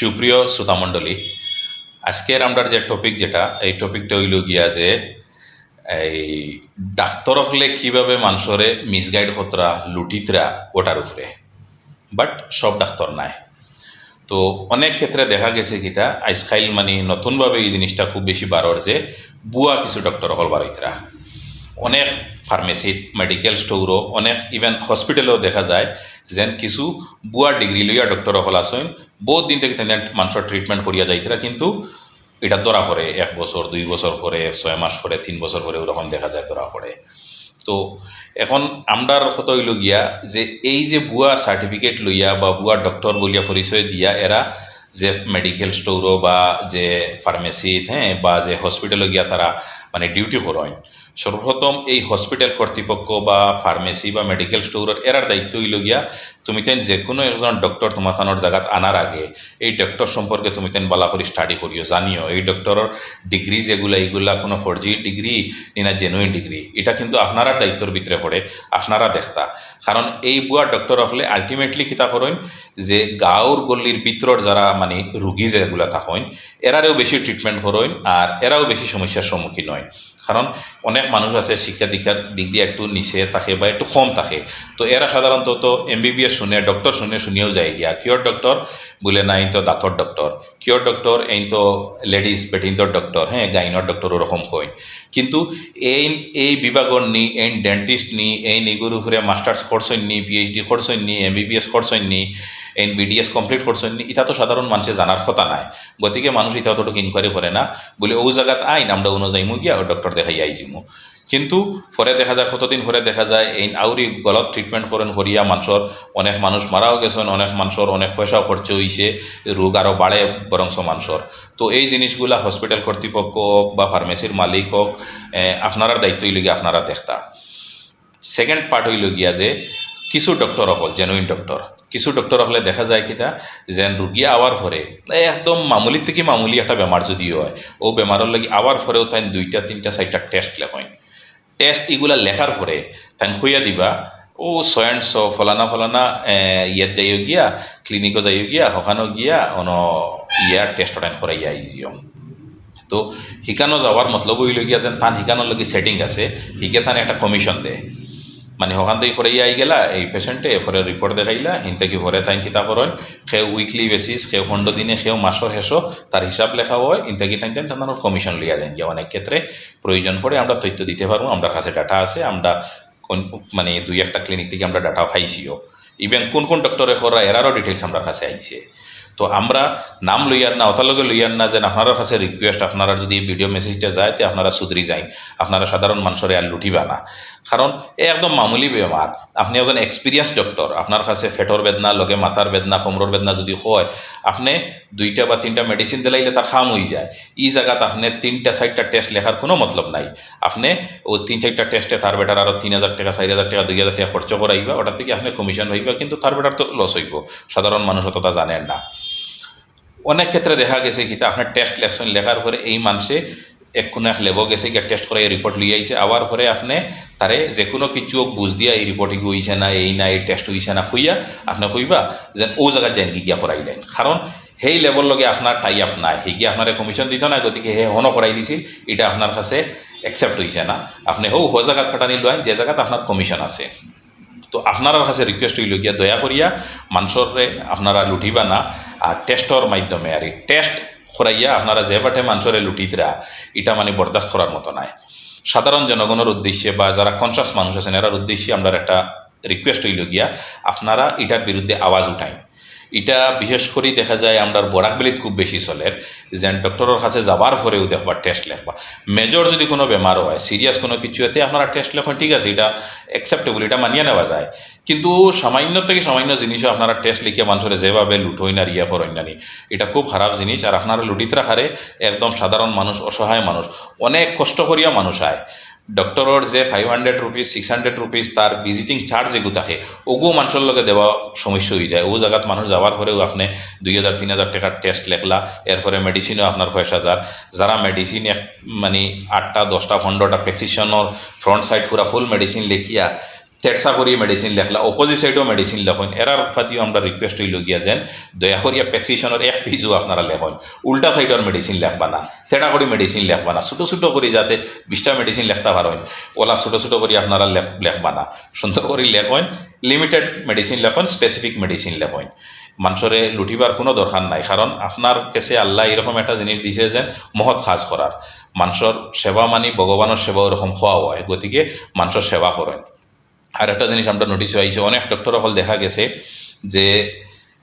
সুপ্রিয় শ্রোতামণ্ডলী, আজকের আমরা যে টপিক যেটা, এই টপিকটা হইল গিয়া যে, এই ডাক্তর হলে কীভাবে মানুষরে মিসগাইড হতরা লুটিতরা ওটার উপরে বাট সব ডাক্তার নাই। তো অনেক ক্ষেত্রে দেখা গেছে কিতা আইসখাইল মানে নতুনভাবে এই জিনিসটা খুব বেশি বাড়র যে বুয়া কিছু ডক্টর হল বারইতরা অনেক ফার্মেসিত মেডিকেল স্টোরও অনেক ইভেন হসপিটালেও দেখা যায় যেন কিছু বুয়া ডিগ্রি লইয়া ডক্টর হল আসেন বহুত দিন থেকে তেনে মানুষের ট্রিটমেন্ট করিয়া যাইতরা, কিন্তু এটা ধরা পড়ে, এক বছর, দুই বছর পরে, ছয় মাস পরে, তিন বছর পরে ওরকম দেখা যায় ধরা পড়ে। তো এখন আমরার কত হইল গিয়া যে এই যে বুয়া সার্টিফিকেট লইয়া বা বুয়া ডক্টর বলিয়া পরিচয় দিয়া, এরা যে মেডিকেল স্টোরও বা যে ফার্মেসিত হ্যাঁ বা যে হসপিটালে গিয়া তারা মানে ডিউটি করেন সর্বপ্রথম এই হসপিটাল কর্তৃপক্ষ বা ফার্মেসি বা মেডিকেল স্টোরের এরার দায়িত্ব হইল গিয়া তুমি তেন যে কোনো একজন ডক্টর তোমার থানোর জায়গাত আনার আগে, এই ডক্টর সম্পর্কে তুমি তেন বালা করে স্টাডি করিও জানিও। এই ডক্টরের ডিগ্রি যেগুলা, এইগুলা কোনো ফরজি ডিগ্রি না জেনুইন ডিগ্রি এটা কিন্তু আপনারার দায়িত্বর ভিতরে পড়ে আপনারা দেখতা। কারণ এই বুয়া ডক্টর হলে আলটিমেটলি কিতা করেন যে গাঁওর গল্লির ভিতরর যারা মানে রুগী যেগুলা থাকেন এরারেও বেশি ট্রিটমেন্ট করেন আর এরাও বেশি সমস্যার সম্মুখীন হয়। কারণ অনেক মানুষ আছে শিক্ষা দীক্ষার দিক দিয়ে একটু নিচে থাকে বা একটু কম থাকে। তো এরা সাধারণত তো এমবিবিএস শুনে ডক্টর শুনে শুনিয়েও যায় গিয়া। কিয়র ডক্টর বলে না তো দাঁতর ডক্টর কিয়র ডক্টর এই তো লেডিস বেটিন্তর ডক্টর হ্যাঁ গাইনর ডক্টর ওরকম কই কিন্তু এই এই বিভাগর নি এই ডেন্টিস্ট নি এই নিগুর উপরে মাস্টার্স করছেন নি পিএইচডি করছেন নি এমবিবিএস করছেন নি এন বিডিএস কমপ্লিট করছেন ইটা তো সাধারণ মানুষের জানার কথা নাই। গতিকে মানুষ ইটা অতটুকু ইনকোয়ারি করে না। বলে ও জায়গাত আইন, আমরা অনুযায়ী গিয়া ও ডক্টর দেখাই আইজিমু কিন্তু পরে দেখা যায়, কতদিন পরে দেখা যায়, এই আউরি গলত ট্রিটমেন্ট করেন হরিয়া মানুষের অনেক মানুষ মারাও গেছেন, অনেক মানুষের অনেক পয়সাও খরচ হইছে রোগ আরও বাড়ে বরংস মানুষের তো এই জিনিসগুলা হসপিটাল কর্তৃপক্ষ হোক বা ফার্মেসির মালিক হোক আপনারা দায়িত্বই গিয়া আপনারা দেখতা সেকেন্ড পার্ট হইল গিয়া যে কিছু ডক্টর হল জেনুইন ডক্টর কিছু ডক্টর হলে দেখা যায় কিনা যেন রুগী আওয়ার পরে একদম মামুলি থেকে মামুলি একটা বেমার যদি হয় ও বেমারের লাগি আওয়ার পরেও তাই দুইটা, তিনটা চারটা টেস্ট লেখেন টেস্ট এগুলা লেখার পরে তাই হইয়া দিবা ও সয়েন্ট স ফলানা ফলানা ইয়াত যাইও গিয়া ক্লিনিকও যাইও গিয়া হকানো গিয়া, অন ইয়ার টেস্ট টাইম করাইয়া আইজিও তো শিকানো যাওয়ার মতলব হইল গিয়া যেন তান শিকানোর লাগি সেটিং আছে, শিকে তান একটা কমিশন দেয় মানে ওখান থেকে ফরে আই গেলা, এই পেশেন্টে এরপরে রিপোর্ট দেখাইলা হিনতে কি ফরে তাই কিতা করেন, সেও উইকলি বেসিস সেও খণ্ড দিনে, সেও মাসর হেসো তার হিসাব লেখা হয় ইনতে কি তাই তাদের কমিশন লিয়া দেন যে অনেক ক্ষেত্রে প্রয়োজন পড়ে আমরা তথ্য দিতে পারব আমরা কাছে ডাটা আছে, আমরা মানে দুই একটা ক্লিনিক থেকে আমরা ডাটা পাইছিও। ইভেন কোন কোন ডক্টরে করা এরারও ডিটেলস আমরা কাছে আইছে তো আমরা নাম লইয়ার না অতালগে লইয়ার না যেন আপনার কাছে রিকোয়েস্ট আপনারা যদি ভিডিও মেসেজটা যায়, তে আপনারা সুধরি যাই আপনারা সাধারণ মানুষের আর লুটিবা না। কারণ এ একদম মামুলি বেমার আপনি একজন এক্সপিরিয়েন্স ডক্টর আপনার কাছে ফেটর বেদনা, লগে মাথার বেদনা কোমরের বেদনা যদি হয়, আপনি দুইটা বা তিনটা মেডিসিন দিলাইলে তার খাম হয়ে যায়। ই জায়গাত আপনি তিনটা চারটা টেস্ট লেখার কোনো মতলব নাই। আপনি ও তিন চারটা টেস্টে তার বেটার আরও তিন হাজার টাকা চার হাজার টাকা, দুই হাজার টাকা খরচ করাইবা ওটার থেকে আপনি কমিশন হইবা কিন্তু তার বেটার তো লস হইব সাধারণ মানুষ অতটা জানেন না। অনেক ক্ষেত্রে দেখা গেছে কি আপনার টেস্ট লেকশন লেখার পরে এই মানুষে এক কোনো এক লেব গেছে গিয়ে টেস্ট করে এই রিপোর্ট লিয়ে আইছে আবার পরে আপনি তারে যে কোনো কিছু বুঝ দিয়া, এই রিপোর্ট হইছে না এই না এই টেস্ট হইছে না হইয়া আপনি কইবা যে ও জায়গায় যান কি গিয়া করাই দেন কারণ সেই লেভেল লগে আপনার টাই আপ নাই। সেই গিয়ে আপনার কমিশন দিত না গতিকে হে হনও করাই দিছিল। এটা আপনার কাছে অ্যাকসেপ্ট হইছে না। আপনি হৌ, হো জায়গাত ফাটানি লয় যে জায়গাত আপনার কমিশন আছে। তো আপনার কাছে রিকোয়েস্ট হইল গিয়া দয়া করিয়া মানুষরে আপনারা লুটিবা না আর টেস্টর মাধ্যমে। আর টেস্ট করাইয়া আপনারা যে বাটে মানুষরে লুটিতরা এটা মানে বরদাস্ত করার মতো নাই। সাধারণ জনগণের উদ্দেশ্যে বা যারা কনসাস মানুষ আছেন, এরার উদ্দেশ্যে আমরা একটা রিকোয়েস্ট হইল গিয়া, আপনারা এটার বিরুদ্ধে আওয়াজ উঠাই এটা বিশেষ করে দেখা যায় আমরা বরাকবেলিত খুব বেশি চলের যেন ডক্টরের কাছে যাবার পরেও দেখবার টেস্ট লেখবা। মেজর যদি কোনো বেমার হয় সিরিয়াস কোনো কিছু এতে আপনারা টেস্ট লেখন, ঠিক আছে, এটা অ্যাকসেপ্টেবল এটা মানিয়ে নেওয়া যায়। কিন্তু সামান্য থেকে সামান্য জিনিসও আপনারা টেস্ট লিখে মানুষের যেভাবে লুটোই না, রিয়া করেন না এটা খুব খারাপ জিনিস আর আপনারা লুটিতরা হারে একদম সাধারণ মানুষ, অসহায় মানুষ, অনেক কষ্ট করিয়া মানুষ আয়। ডক্টরের যে five hundred rupees six hundred rupees তার ভিজিটিং চার্জ যেগু থাকে, ওগু মানুষের লগে দেওয়া সমস্যা হয়ে যায়। ও জায়গাত মানুষ যাওয়ার পরেও আপনি দুই হাজার, তিন হাজার টাকার টেস্ট লেখলা, এরপরে মেডিসিনও আপনার পয়সা যার। যারা মেডিসিন মানে আটটা, দশটা, পনেরোটা প্রেসক্রিপশনের ফ্রন্ট সাইড পুরা ফুল মেডিসিন লেখিয়া তেরসা করিয়ে মেডিসিন লেখলা অপোজিট সাইডও মেডিসিন লেখন। এরার ফাতিও আমরা রিকোয়েস্ট হইল গিয়া যেন দয়া করিয়া প্রেসক্রিপশনের এক পেজও আপনারা লেখন। উল্টা সাইডের মেডিসিন লেখবা না তেটা করে মেডিসিন লেখবা না, ছোটো ছোটো করে যাতে বিশটা মেডিসিন লেখতে পারেন ওলা ছোটো ছোটো করে আপনারা লেখ- লেখবা না। সুন্দর করে লেখন লিমিটেড মেডিসিন লেখন স্পেসিফিক মেডিসিন লেখন। মানুষরে লুটিবার কোনো দরকার নাই কারণ আপনার কাছে আল্লাহ এরকম একটা জিনিস দিছে যে মহৎ কাজ করার মানুষের সেবা মানি ভগবানের সেবা ওরকম খোয়া হয়, গতিকে মানুষের সেবা করেন আর একটা জিনিস আমরা নোটিস পাইছি, অনেক ডক্টর হল দেখা গেছে যে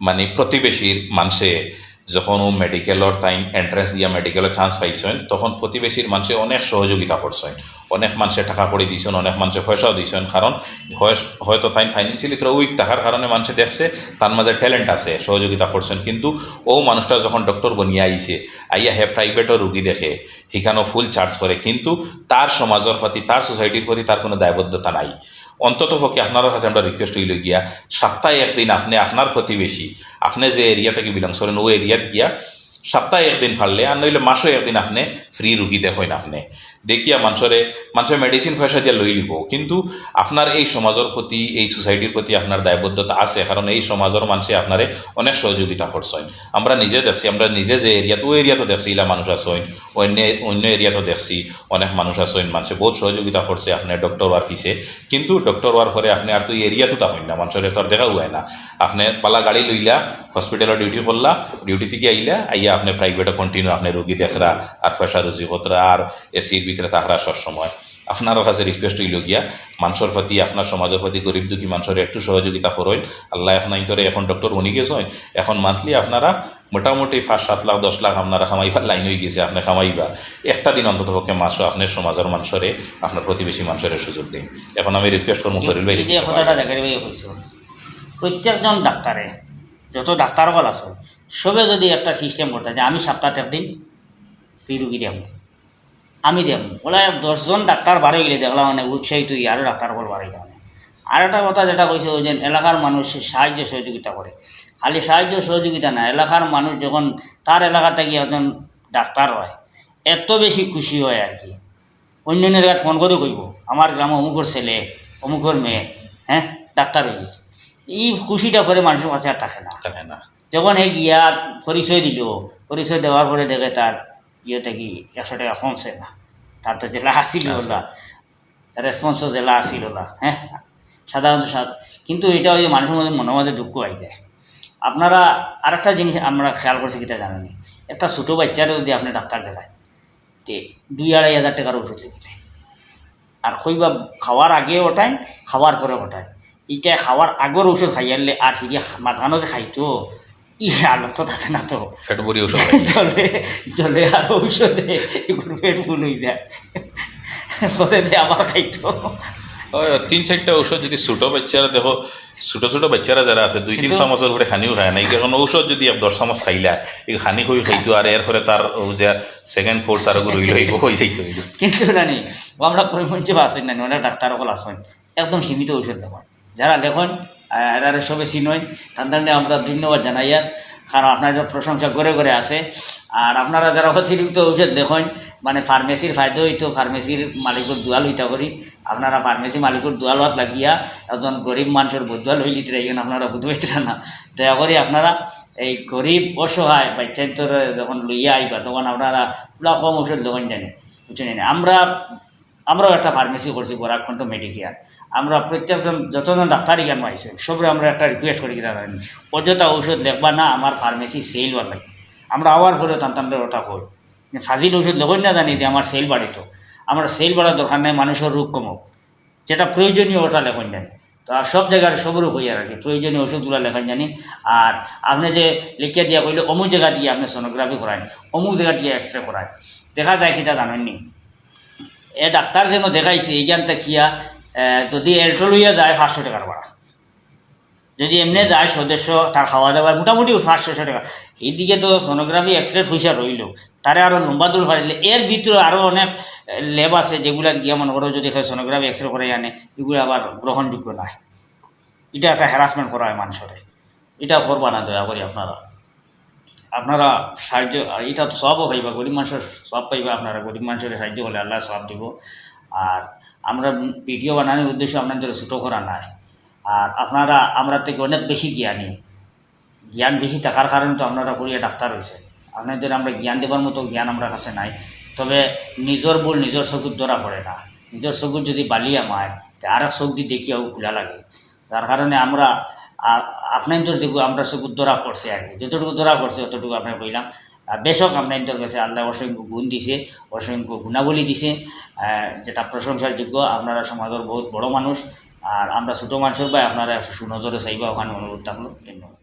মানে প্রতিবেশীর মানুষে যখন ও মেডিকেলর টাইম এন্ট্রেন্স দিয়া মেডিকেলের চান্স পাইছেন, তখন প্রতিবেশীর মানুষে অনেক সহযোগিতা করছেন অনেক মানুষে টাকা করে দিছেন, অনেক মানুষে পয়সাও দিছেন, কারণ হয়- হয়তো তাই ফাইন্যান্সিয়ালি তোরা উইক থাকার কারণে মানুষে দেখছে তার মাঝে ট্যালেন্ট আছে, সহযোগিতা করছেন, কিন্তু ও মানুষটা যখন ডক্টর বনিয়ে আইছে, আইয়া হে প্রাইভেটও রুগী দেখে, সেখানেও ফুল চার্জ করে, কিন্তু তার সমাজের প্রতি, তার সোসাইটির প্রতি তার কোনো দায়বদ্ধতা নাই। অন্তত পক্ষে আপনার কাছে আমরা রিকোয়েস্ট হইল গিয়া, সপ্তাহে একদিন আপনি আপনার প্রতিবেশী, আপনি যে এরিয়া থেকে বিলংস করেন, ও এরিয়াত গিয়া সপ্তাহে একদিন ফাড়লে আর নইলে মাসে একদিন আপনি ফ্রি রুগী দেখেন আপনি। দেখিয়া মানুষরে মানুষের মেডিসিন পয়সা দিয়ে লই লিব। কিন্তু আপনার এই সমাজের প্রতি, এই সোসাইটির প্রতি আপনার দায়বদ্ধতা আছে, কারণ এই সমাজের মানুষে আপনারে অনেক সহযোগিতা করছেন। আমরা নিজে দেখছি, আমরা নিজে যে এরিয়াত ও এরিয়াতে দেখছি, ইলা মানুষ আছেন, অন্য অন্য এরিয়াতেও দেখছি, অনেক মানুষ আছেন, মানুষে বহুত সহযোগিতা করছে আপনি ডক্টর ওয়ার পিছে। কিন্তু ডক্টর ওয়ার পরে আপনি আর তো এই এরিয়াতো থাকেন না, মানুষের তো আর দেখা হয় না। আপনি পালা গাড়ি লইলা হসপিটালের ডিউটি করলা ডিউটি থেকে আইলা, আইয়া আপনি প্রাইভেটে কন্টিনিউ আপনি রুগী দেখরা আর পয়সা রুজি কতরা আর এসির ভিতরে থাকরা সবসময় আপনার কাছে রিকোয়েস্ট হইল গিয়া মানুষের প্রতি আপনার সমাজের প্রতি গরিব দুঃখী মানুষের একটু সহযোগিতা করেন। আল্লাহ এখন আইতরে এখন ডক্টর উনি গেছেন। এখন মান্থলি আপনারা মোটামুটি পাঁচ সাত লাখ দশ লাখ আপনারা খামাইবার লাইন হয়ে গেছে আপনি খামাইবা। একটা দিন অন্তত পক্ষে মাসও আপনার সমাজের মানুষরে আপনার প্রতিবেশী মানুষের সুযোগ দিন। এখন আমি রিকোয়েস্ট করব করিল ভাই প্রত্যেকজন ডাক্তারে যত ডাক্তারবল আছে, সবে যদি একটা সিস্টেম করতে যে আমি সপ্তাহে একদিন ফ্রি রুগী দেব আমি দেব ওলা দশজন ডাক্তার বাড়ে গেলে দেখলাম মানে উৎসাহিত আরও ডাক্তার বল বাড়ে গেলে। আর একটা কথা যেটা কইছে ওই যে এলাকার মানুষ সাহায্য সহযোগিতা করে খালি সাহায্য সহযোগিতা না এলাকার মানুষ যখন তার এলাকা থেকে একজন ডাক্তার হয় এত বেশি খুশি হয় আর কি। অন্য জায়গায় ফোন করে কইব আমার গ্রামে অমুকর ছেলে অমুকর মেয়ে হ্যাঁ ডাক্তার হয়ে গেছে। এই খুশিটা করে মানুষের কাছে আর থাকে না। থাকে না। যখন এই গিয়া পরিচয় দিল পরিচয় দেওয়ার পরে দেখে তার ইয়ে থেকে একশো টাকা কমছে না। তার তো জেলা আসিল ওলা রেসপন্সও জেলা আসিল না হ্যাঁ? সাধারণত কিন্তু এটা ওই যে মানুষের মধ্যে মনে মধ্যে দুঃখ হয়ে যায়। আপনারা আরেকটা জিনিস আমরা খেয়াল করছি কিটা জানেনি। একটা ছোটো বাচ্চারে যদি আপনি ডাক্তার দেখায় তে দুই আড়াই হাজার টাকার ওষুধ লিখলে আর কইবা খাওয়ার আগে ওটাই খাওয়ার পরে ওটাই ইটা খাওয়ার আগর ঔষধ খাইয়ারলে আর হিরিয়া মাথানো যে খাইতো ই আলো তো থাকে না তো। ফেট বড়ি ওষুধ জলে জলে আর ঔষধে এগুলো পেট ফুল হয়ে যায়। পরে দিয়ে আবার খাইতো। তিন চারটা ঔষধ যদি ছোটো বাচ্চারা দেখো ছোটো ছোটো বাচ্চারা যারা আছে দুই তিন চামচের উপরে খানিও খায় না এখন ঔষধ যদি দশ চামচ খাইলা এই খানি খুবই খাইতো আর এর ফলে তার যে সেকেন্ড কোর্স আর রইল হইব হয়ে যাইতো। কিন্তু জানি আমরা পরিমঞ্চে আছেন না অনেক ডাক্তার সকল আসেন একদম সীমিত ঔষধ লেখন যারা লেখন এরা সবে চিনই তাদের আমরা ধন্যবাদ জানাই আর, কারণ আপনাদের প্রশংসা করে করে আসে। আর আপনারা যারা অতিরিক্ত ঔষধ দেখুন মানে ফার্মেসির ফায়দা হইতো, ফার্মেসির মালিকের দুয়াল হইতা করি। আপনারা ফার্মেসি মালিকের দুয়াল হাত লাগিয়া, একজন গরিব মানুষের বদুয়াল হইলি এখানে আপনারা বুঝতে না। দয়া করে আপনারা এই গরিব, অসহায় বাচ্চান্তর যখন লইয়া আইবা, তখন আপনারা পুরা কম ওষুধ জানে, বুঝছেন না আমরা আমরাও একটা ফার্মেসি করছি বরাকণ্ঠ মেডিকেয়ার আমরা প্রত্যেকজন যতজন ডাক্তারই কেন আইসেন সবরে আমরা একটা রিকোয়েস্ট করি কিনা অযথা ঔষধ লেখবা না, আমার ফার্মেসি সেল লাগে। আমরা আবার করে তান্তানদের ওটা কই। ফাজিল ওষুধ লেখই না জানি যে আমার সেল বাড়িত। আমার সেল বাড়ার দরকার নেই, মানুষের রোগ কমক। যেটা প্রয়োজনীয় ওটা লেখন জানি। তো আর সব জায়গার সবরও হইয়া রাখি প্রয়োজনীয় ওষুধগুলো লেখন জানি। আর আপনি যে লিখিয়া দিয়া কইলে, অমুক জায়গা দিয়ে আপনি সোনোগ্রাফি করায়, অমুক জায়গা দিয়ে এক্স রে করায়। দেখা যায় সেটা জানেননি। এ ডাক্তার যেন দেখাইছে এইখানটা কিয়া যদি এল্টো লইয়া যায় পাঁচশো টাকার ভাড়া যদি এমনি যায় সদস্য তার খাওয়া দাওয়া মোটামুটি পাঁচশোশো টাকা। এইদিকে তো সোনোগ্রাফি এক্সরে পয়সা রইল তারে আরও লম্বা দূর পারিলে এর ভিতরে আরও অনেক ল্যাব আছে যেগুলা গিয়া মনে করো যদি সোনোগ্রাফি এক্সরে করে আনে এগুলো আবার গ্রহণযোগ্য নয় এটা একটা হ্যারাসমেন্ট করা হয় মানুষের এটা করবা না দয়া করি আপনারা আপনারা সাহায্য এটা সবও পাইবা গরিব মানুষের সব পাইবা আপনারা, গরিব মানুষের সাহায্য করলে আল্লাহ সব দিব। আর আমরা ভিডিও বানানোর উদ্দেশ্য আপনাদের ছোটো করা নাই। আর আপনারা, আমরা থেকে অনেক বেশি জ্ঞানী। জ্ঞান বেশি থাকার কারণে তো আপনারা করিয়া ডাক্তার হয়েছে আপনাদের আমরা জ্ঞান দেবার মতো জ্ঞান আমরা কাছে নাই। তবে নিজের ভুল নিজের চকুর ধরা পড়ে না। নিজের চকুর যদি বালিয়া মায় আর চোখ দিয়ে দেখিয়াও খোলা লাগে। তার কারণে আমরা আপনাদের যতটুকু আমরা শুধু ধরা পড়ছে আর কি। যতটুকু ধরা পড়ছে ততটুকু আপনার কইলাম আর বেশক আপনার কাছে আল্লাহ অসংখ্য গুণ দিছে, অসংখ্য গুণাবলী দিছে যেটা প্রশংসার যোগ্য আপনারা সমাজের বহুত বড় মানুষ। আর আমরা ছোটো মানুষের বা আপনারা সুনজরে চাইবা, ওখানে অনুরোধ থাকল। ধন্যবাদ।